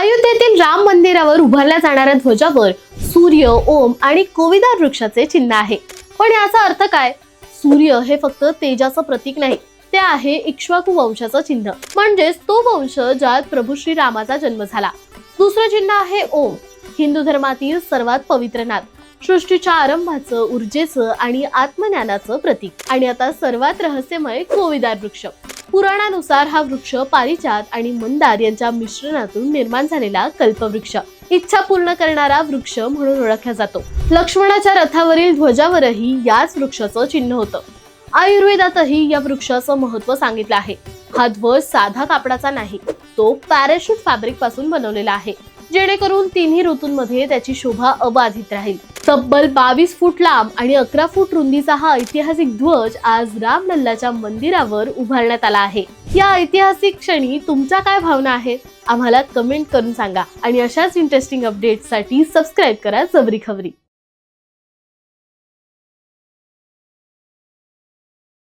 अयोध्येतील राम मंदिरावर उभारल्या जाणाऱ्या ध्वजावर सूर्य ओम आणि कोविदार वृक्षाचे चिन्ह आहे. पण याचा अर्थ काय? सूर्य हे फक्त तेजाचं प्रतीक नाही ते आहे इक्ष्वाकू वंशाचं चिन्ह. म्हणजेच तो वंश ज्यात प्रभू श्री रामाचा जन्म झाला. दुसरं चिन्ह आहे ओम. हिंदू धर्मातील सर्वात पवित्र नाद. सृष्टीच्या आरंभाचं ऊर्जेचं आणि आत्मज्ञानाचं प्रतीक. आणि आता सर्वात रहस्यमय कोविदार वृक्ष. पुराणानुसार हा वृक्ष पारिजात आणि मंदार यांच्या मिश्रणातून निर्माण झालेला कल्पवृक्ष. इच्छा पूर्ण करणारा वृक्ष म्हणून ओळखला जातो. लक्ष्मणाच्या रथावरील ध्वजावरही याच वृक्षाचं चिन्ह होतं. आयुर्वेदातही या वृक्षाचं महत्त्व सांगितलं आहे. हा ध्वज साधा कापडाचा नाही तो पॅराशूट फॅब्रिकपासून बनवलेला आहे. जेणेकरून तिन्ही ऋतूंमध्ये त्याची शोभा अबाधित राहील. तब्बल बावीस फूट लांब आणि अकरा फूट रुंदीचा हा ऐतिहासिक ध्वज आज रामलल्लाच्या मंदिरावर उभारण्यात आला आहे. या ऐतिहासिक क्षणी तुमच्या काय भावना आहेत? आम्हाला कमेंट करून सांगा आणि अशाच इंटरेस्टिंग अपडेटसाठी सबस्क्राईब करा जबरी खबरी.